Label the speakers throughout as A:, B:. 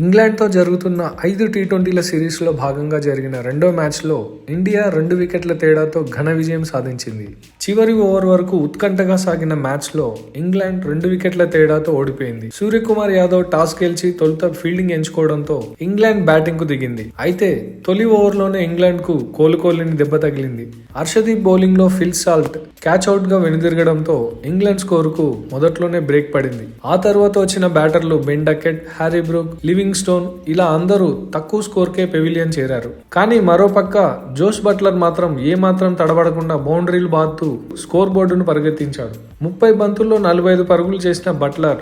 A: ఇంగ్లాండ్తో జరుగుతున్న ఐదు టీ ట్వంటీల సిరీస్లో భాగంగా జరిగిన రెండో మ్యాచ్లో ఇండియా రెండు వికెట్ల తేడాతో ఘన విజయం సాధించింది. చివరి ఓవర్ వరకు ఉత్కంఠగా సాగిన మ్యాచ్లో ఇంగ్లాండ్ రెండు వికెట్ల తేడాతో ఓడిపోయింది. సూర్యకుమార్ యాదవ్ టాస్ గెలిచి తొలుత ఫీల్డింగ్ ఎంచుకోవడంతో ఇంగ్లాండ్ బ్యాటింగ్కు దిగింది. అయితే తొలి ఓవర్లోనే ఇంగ్లాండ్కు కోలుకోలేని దెబ్బ తగిలింది. హర్షదీప్ బౌలింగ్లో ఫిల్ సాల్ట్ క్యాచ్ అవుట్గా వెనుదిరగడంతో ఇంగ్లాండ్ స్కోర్కు మొదట్లోనే బ్రేక్ పడింది. ఆ తర్వాత వచ్చిన బ్యాటర్లు Ben Duckett Harry Brook Livingstone ఇలా అందరూ తక్కువ స్కోర్కే పెవిలియన్ చేరారు. కానీ మరోపక్క జోష్ బట్లర్ మాత్రం ఏ మాత్రం తడబడకుండా బౌండరీలు బాదుతూ స్కోర్ బోర్డును పరిగెత్తించాడు. ముప్పై బంతుల్లో నలభై ఐదు పరుగులు చేసిన బట్లర్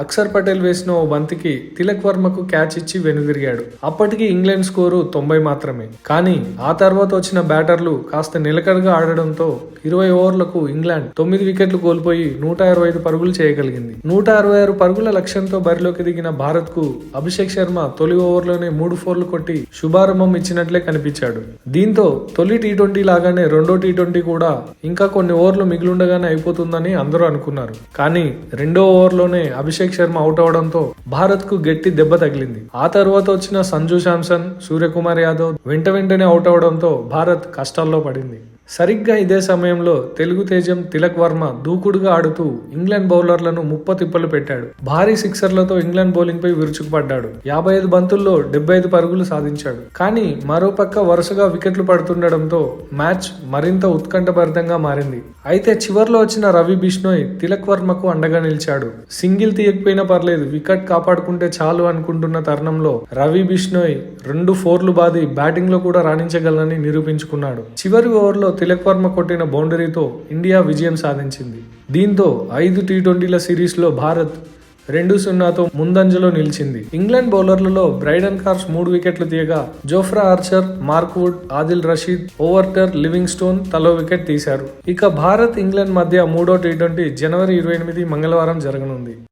A: అక్షర్ పటేల్ వేసిన ఓ బంతికి తిలక్ వర్మకు క్యాచ్ ఇచ్చి వెనుదిరిగాడు. అప్పటికి ఇంగ్లాండ్ స్కోరు తొంభై మాత్రమే. కానీ ఆ తర్వాత వచ్చిన బ్యాటర్లు కాస్త నిలకడగా ఆడడంతో ఇరవై ఓవర్లకు ఇంగ్లాండ్ తొమ్మిది వికెట్లు కోల్పోయి నూట ఇరవై ఐదు పరుగులు చేయగలిగింది. నూట అరవై ఆరు పరుగుల లక్ష్యంతో బరిలోకి దిగిన భారత్కు అభిషేక్ శర్మ తొలి ఓవర్లోనే మూడు ఫోర్లు కొట్టి శుభారంభం ఇచ్చినట్లే కనిపించాడు. దీంతో తొలి టీ ట్వంటీ లాగానే రెండో టీ ట్వంటీ కూడా ఇంకా కొన్ని ఓవర్లు మిగిలిండగానే అయిపోతుందని అందరూ అనుకున్నారు. కానీ రెండో ఓవర్లోనే అభిషేక్ శర్మ అవుట్ అవడంతో భారత్కు గట్టి దెబ్బ తగిలింది. ఆ తర్వాత వచ్చిన సంజు శాంసన్ సూర్యకుమార్ యాదవ్ వెంట వెంటనే అవుట్ అవడంతో భారత్ కష్టాల్లో పడింది. సరిగ్గా ఇదే సమయంలో తెలుగు తేజం తిలక్ వర్మ దూకుడుగా ఆడుతూ ఇంగ్లాండ్ బౌలర్లను ముప్ప తిప్పలు పెట్టాడు. భారీ సిక్సర్లతో ఇంగ్లాండ్ బౌలింగ్ పై విరుచుకుపడ్డాడు. యాభై ఐదు బంతుల్లో డెబ్బై ఐదు పరుగులు సాధించాడు. కానీ మరోపక్క వరుసగా వికెట్లు పడుతుండడంతో మ్యాచ్ మరింత ఉత్కంఠభరితంగా మారింది. అయితే చివర్లో వచ్చిన రవి బిష్నోయ్ తిలక్ వర్మకు అండగా నిలిచాడు. సింగిల్ తీయకపోయినా పర్లేదు వికెట్ కాపాడుకుంటే చాలు అనుకుంటున్న తరుణంలో రవి బిష్నోయ్ రెండు ఫోర్లు బాది బ్యాటింగ్లో కూడా రాణించగలనని నిరూపించుకున్నాడు. చివరి ఓవర్లో తిలక్ వర్మ కొట్టిన బౌండరీతో ఇండియా విజయం సాధించింది. దీంతో ఐదు టీ ట్వంటీల సిరీస్లో భారత్ రెండు సున్నాతో ముందంజలో నిలిచింది. ఇంగ్లాండ్ బౌలర్లలో బ్రైడన్ కార్స్ మూడు వికెట్లు తీయగా Jofra Archer Mark Wood Adil Rashid Overton Livingstone తలో వికెట్ తీశారు. ఇక భారత్ ఇంగ్లాండ్ మధ్య మూడో టీ ట్వంటీ జనవరి ఇరవై ఎనిమిది మంగళవారం జరగనుంది.